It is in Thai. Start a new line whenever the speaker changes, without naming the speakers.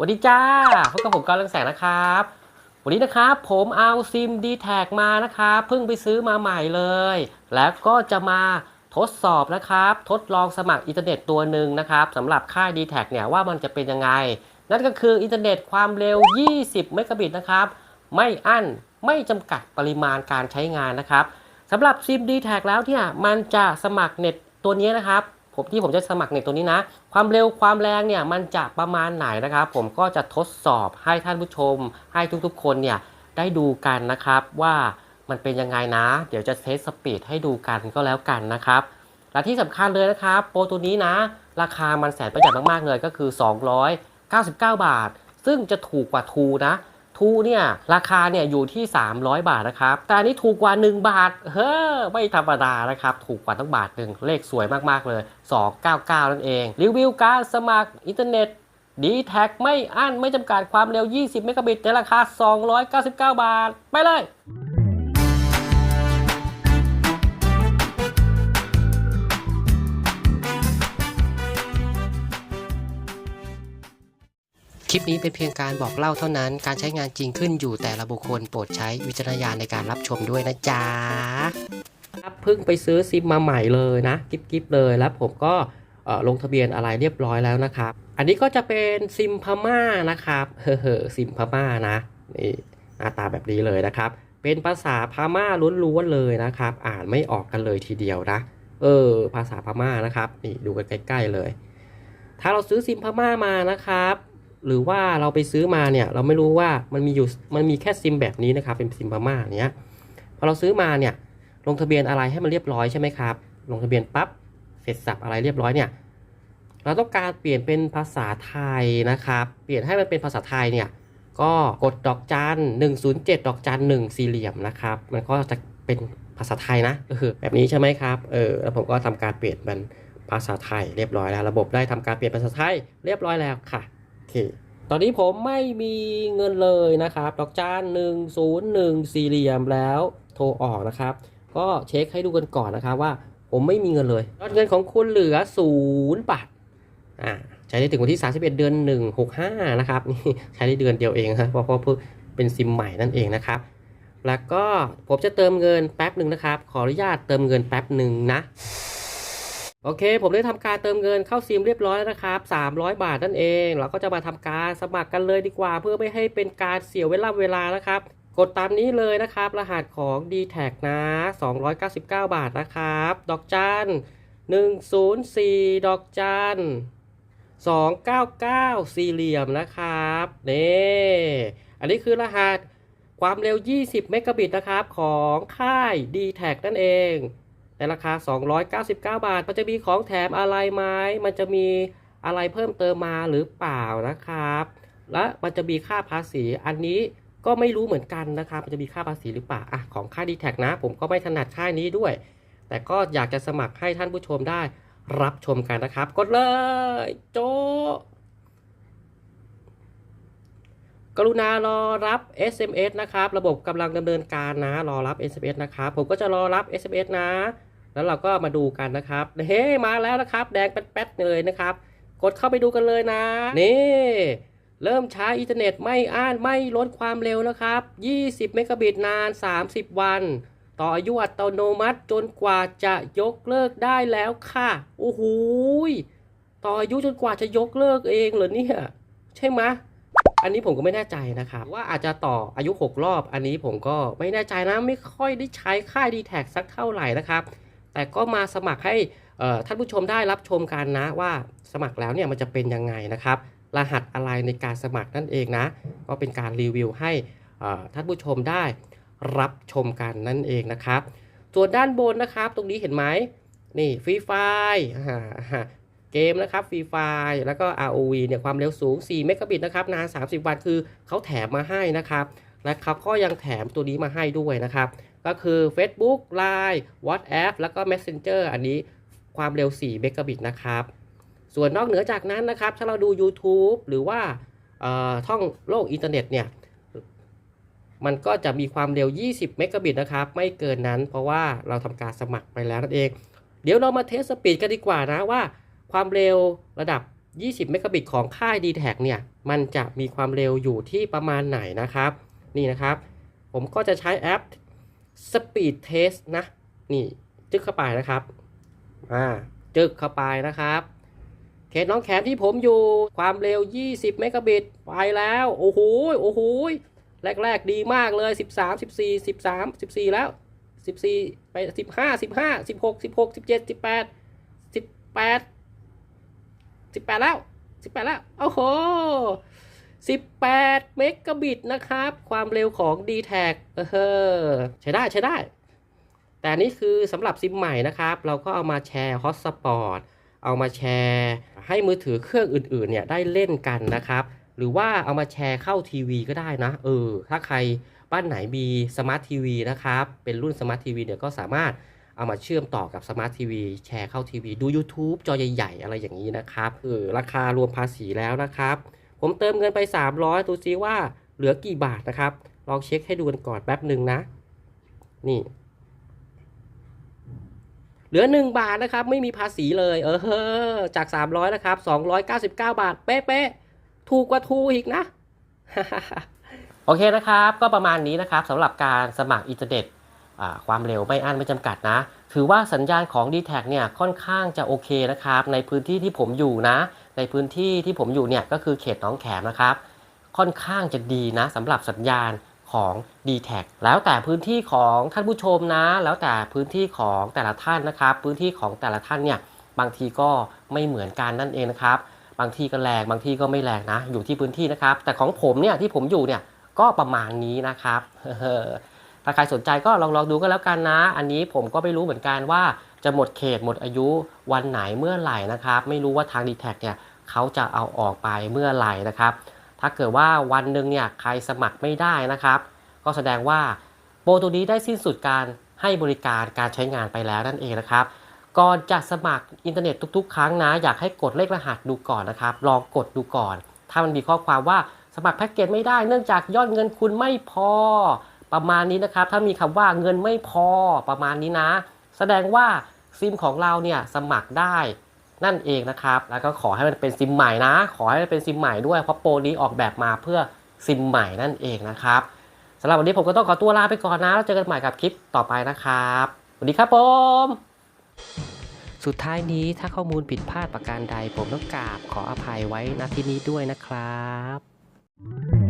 สวัสดีจ้าพบกับผมกอลังแสงนะครับ วันนี้นะครับผมเอาซิม d t แทมานะครับเพิ่งไปซื้อมาใหม่เลย แล้วก็จะมาทดสอบนะครับ ทดลองสมัครอินเทอร์เน็ตตัวหนึ่งนะครับสำหรับค่าย d t แทเนี่ยว่ามันจะเป็นยังไง นั่นก็คืออินเทอร์เน็ตความเร็ว 20 เมกะบิตนะครับ ไม่อั้นไม่จำกัดปริมาณการใช้งานนะครับสำหรับซิม d t แทแล้วเนี่ยมันจะสมัครเน็ตตัวนี้นะครับ ผมที่ผมจะสมัครเน็ตตัวนี้นะ ความเร็วความแรงเนี่ยมันจะประมาณไหนนะครับ ผมก็จะทดสอบให้ท่านผู้ชม ให้ทุกๆ คนเนี่ยได้ดูกันนะครับว่ามันเป็นยังไงนะ เดี๋ยวจะเทสสปีดให้ดูกันก็แล้วกันนะครับ และที่สำคัญเลยนะครับโปรตัวนี้นะ ราคามันแสนประหยัดมากๆเลยก็คือ 299 บาท ซึ่งจะถูกกว่าทูนะ ทูเนี่ยราคาเนี่ยอยู่ที่ 300 บาทนะครับ แต่อันนี้ถูกกว่า 1 บาท เฮ้อไม่ธรรมดานะครับ ถูกกว่าตั้งบาทหนึ่งเลขสวยมากๆเลย 299 นั่นเอง รีวิวการสมัครอินเทอร์เน็ตดีแท็กไม่อั้นไม่จำกัดความเร็ว 20 เมกะบิตในราคา 299 บาท ไปเลย คลิปนี้เป็นเพียงการบอกเล่าเท่านั้น การใช้งานจริงขึ้นอยู่แต่ละบุคคลโปรดใช้วิจารณญาณในการรับชมด้วยนะจ๊ะครับเพิ่งไปซื้อซิมมาใหม่เลยนะกิฟกิฟเลยแล้วผมก็ลงทะเบียนอะไรเรียบร้อยแล้วนะครับ อันนี้ก็จะเป็นซิมพม่านะครับ เฮ้อๆซิมพม่านะนี่หน้าตาแบบนี้เลยนะครับ เป็นภาษาพม่าล้วนๆเลยนะครับ อ่านไม่ออกกันเลยทีเดียวนะ เออ ภาษาพม่านะครับ นี่ดูกันใกล้ๆเลย ถ้าเราซื้อซิมพม่ามานะครับ หรือว่าเราไปซื้อมาเนี่ยเราไม่รู้ว่ามันมีอยู่มันมีแค่ซิมแบบนี้นะครับเป็นซิมพม่าเนี้ยพอเราซื้อมาเนี่ยลงทะเบียนอะไรให้มันเรียบร้อยใช่ไหมครับ ลงทะเบียนปั๊บเสร็จสับอะไรเรียบร้อยเนี่ยเราต้องการเปลี่ยนเป็นภาษาไทยนะครับ เปลี่ยนให้มันเป็นภาษาไทยเนี่ยก็กดดอกจัน107 ดอกจัน1สี่เหลี่ยมนะครับ มันก็จะเป็นภาษาไทยนะเออแบบนี้ใช่ไหมครับเออแล้วผมก็ทำการเปลี่ยนเป็นภาษาไทยเรียบร้อยแล้ว ระบบได้ทำการเปลี่ยนภาษาไทยเรียบร้อยแล้วค่ะ เค ตอนนี้ผมไม่มีเงินเลยนะครับดอกจาน101สี่เหลี่ยมแล้วโทรออกนะครับ ก็เช็คให้ดูกันก่อนนะครับว่าผมไม่มีเงินเลยยอดเงินของคุณเหลือ0บาทอ่าใช้ได้ถึงวันที่ 31 เดือน 165 นะครับนี่ใช้ได้เดือนเดียวเองครับเพราะเพราะเพิ่งเป็นซิมใหม่นั่นเองนะครับ แล้วก็ผมจะเติมเงินแป๊บหนึ่งนะครับ ขออนุญาตเติมเงินแป๊บหนึ่งนะ โอเค ผมได้ทำการเติมเงินเข้าซิมเรียบร้อยแล้วนะครับ300 บาทนั่นเอง เราก็จะมาทำการสมัครกันเลยดีกว่า เพื่อไม่ให้เป็นการเสียเวลาเวลานะครับ กดตามนี้เลยนะครับ รหัสของ d t แทนะ 299 บาทนะครับ ดอกจัน 104 ดอกจัน 299 สี่เหลี่ยมนะครับนี่อันนี้คือรหัสความเร็ว 20 เมกะบิตนะครับ ของค่าย d t แทนั่นเอง ในราคา 299 บาท มันจะมีของแถมอะไรไหมมันจะมีอะไรเพิ่มเติมมาหรือเปล่านะครับ และมันจะมีค่าภาษีอันนี้ก็ไม่รู้เหมือนกันนะครับ มันจะมีค่าภาษีหรือเปล่าอะของค่าย d t แท็นะ ผมก็ไม่ถนัดค่ายนี้ด้วย แต่ก็อยากจะสมัครให้ท่านผู้ชมได้รับชมกันนะครับ กดเลย โจ กรุณารอรับ SMS นะครับ ระบบกำลังดำเนินการนะ รอรับ SMS นะครับ ผมก็จะรอรับ SMS นะ แล้วเราก็มาดูกันนะครับเฮ้มาแล้วนะครับ แดงแป๊ดๆเลยนะครับ กดเข้าไปดูกันเลยนะ นี่เริ่มใช้อินเทอร์เน็ตไม่อ้านไม่ลดความเร็วนะครับ 20 เมกะบิตนาน 30 วัน ต่ออายุอัตโนมัติจนกว่าจะยกเลิกได้แล้วค่ะ โอ้โหต่ออายุจนกว่าจะยกเลิกเองเหรอเนี่ยใช่ไหมอันนี้ผมก็ไม่แน่ใจนะครับ ว่าอาจจะต่ออายุ 6 รอบ อันนี้ผมก็ไม่แน่ใจนะ ไม่ค่อยได้ใช้ค่าย d t แท็สักเท่าไหร่นะครับ แต่ก็มาสมัครให้ท่านผู้ชมได้รับชมกันนะว่าสมัครแล้วเนี่ยมันจะเป็นยังไงนะครับ รหัสอะไรในการสมัครนั่นเองนะ ก็เป็นการรีวิวให้ท่านผู้ชมได้รับชมกันนั่นเองนะครับ ส่วนด้านบนนะครับ ตรงนี้เห็นไหมนี่ฟรีไฟเกมนะครับฟรีไฟแล้วก็ ROV เนี่ยความเร็วสูง 4 เมกะบิตนะครับนาน 30 วันคือเขาแถมมาให้นะครับ และเขาก็ยังแถมตัวนี้มาให้ด้วยนะครับ ก็คือ Facebook Line WhatsApp แล้วก็ Messenger อันนี้ความเร็ว4เมกะบิตนะครับ ส่วนนอกเหนือจากนั้นนะครับ ถ้าเราดู YouTube หรือว่าท่องโลกอินเทอร์เน็ตเนี่ย มันก็จะมีความเร็ว 20 เมกะบิตนะครับ ไม่เกินนั้น เพราะว่าเราทำการสมัครไปแล้วนั่นเอง เดี๋ยวเรามาเทสสปีดกันดีกว่านะว่า ความเร็วระดับ 20 เมกะบิตของค่าย d t แทเนี่ย มันจะมีความเร็วอยู่ที่ประมาณไหนนะครับ นี่นะครับ ผมก็จะใช้แอป Speed Test นะ นี่จึ๊กเข้าไปนะครับ อ่า จึ๊กเข้าไปนะครับเขตน้องแขมที่ผมอยู่ความเร็ว 20 เมกะบิตไปแล้ว โอ้โหโอ้โหแรก ๆ ดีมากเลย 13 14 13 14 แล้ว 14 ไป 15 15 16 16 17 18 18 18 แล้ว 18 แล้ว โอ้โห 18 เมกะบิตนะครับ ความเร็วของ d t แทเออใช้ได้ใช้ได้ แต่นี่คือสำหรับซิมใหม่นะครับ เราก็เอามาแชร์ฮอตสปอตเอามาแชร์ให้มือถือเครื่องอื่นๆเนี่ยได้เล่นกันนะครับ หรือว่าเอามาแชร์เข้าทีวีก็ได้นะ เออ ถ้าใครบ้านไหนมีสมาร์ททีวีนะครับ เป็นรุ่นสมาร์ททีวีเนี่ยก็สามารถเอามาเชื่อมต่อกับสมาร์ททีวีแชร์เข้าทีวีดู YouTube จอใหญ่ ๆ อะไรอย่างนี้นะครับเออราคารวมภาษีแล้วนะครับ ผมเติมเงินไป 300 ดูซิว่าเหลือกี่บาทนะครับ ลองเช็คให้ดูกันก่อนแป๊บหนึ่งนะ นี่ เหลือ 1 บาทนะครับ ไม่มีภาษีเลย เออ จาก 300 นะครับ 299 บาท เป๊ะๆ ถูกกว่าทูอีกนะ โอเคนะครับ ก็ประมาณนี้นะครับสำหรับการสมัครอินเทอร์เน็ตความเร็วไม่อั้นไม่จำกัดนะ ถือว่าสัญญาณของ d t แทเนี่ยค่อนข้างจะโอเคนะครับ ในพื้นที่ที่ผมอยู่นะ ในพื้นที่ที่ผมอยู่เนี่ยก็คือเขตหนองแขมนะครับ ค่อนข้างจะดีนะสำหรับสัญญาณของ d t แทแล้วแต่พื้นที่ของท่านผู้ชมนะ แล้วแต่พื้นที่ของแต่ละท่านนะครับ พื้นที่ของแต่ละท่านเนี่ยบางทีก็ไม่เหมือนกันนั่นเองนะครับ บางที่ก็แรงบางที่ก็ไม่แรงนะ อยู่ที่พื้นที่นะครับ แต่ของผมเนี่ยที่ผมอยู่เนี่ยก็ประมาณนี้นะครับถ้าใครสนใจก็ลองลองดูก็แล้วกันนะ อันนี้ผมก็ไม่รู้เหมือนกันว่าจะหมดเขตหมดอายุวันไหนเมื่อไหร่นะครับ ไม่รู้ว่าทาง d t แทเนี่ย เขาจะเอาออกไปเมื่อไหร่นะครับ ถ้าเกิดว่าวันหนึ่งเนี่ยใครสมัครไม่ได้นะครับ ก็แสดงว่าโปรตัวนี้ได้สิ้นสุดการให้บริการการใช้งานไปแล้วนั่นเองนะครับ ก่อนจะสมัครอินเทอร์เน็ตทุกๆ ครั้งนะ อยากให้กดเลขรหัสดูก่อนนะครับ ลองกดดูก่อน ถ้ามันมีข้อความว่าสมัครแพ็กเกจไม่ได้เนื่องจากยอดเงินคุณไม่พอ ประมาณนี้นะครับ ถ้ามีคำว่าเงินไม่พอประมาณนี้นะ แสดงว่าซิมของเราเนี่ยสมัครได้ นั่นเองนะครับ แล้วก็ขอให้มันเป็นซิมใหม่นะ ขอให้มันเป็นซิมใหม่ด้วย เพราะโปรนี้ออกแบบมาเพื่อซิมใหม่นั่นเองนะครับสำหรับวันนี้ผมก็ต้องขอตัวลาไปก่อนนะ แล้วเจอกันใหม่กับคลิปต่อไปนะครับ สวัสดีครับผม สุดท้ายนี้ถ้าข้อมูลผิดพลาดประการใด ผมต้องกราบขออภัยไว้ณที่นี้ด้วยนะครับ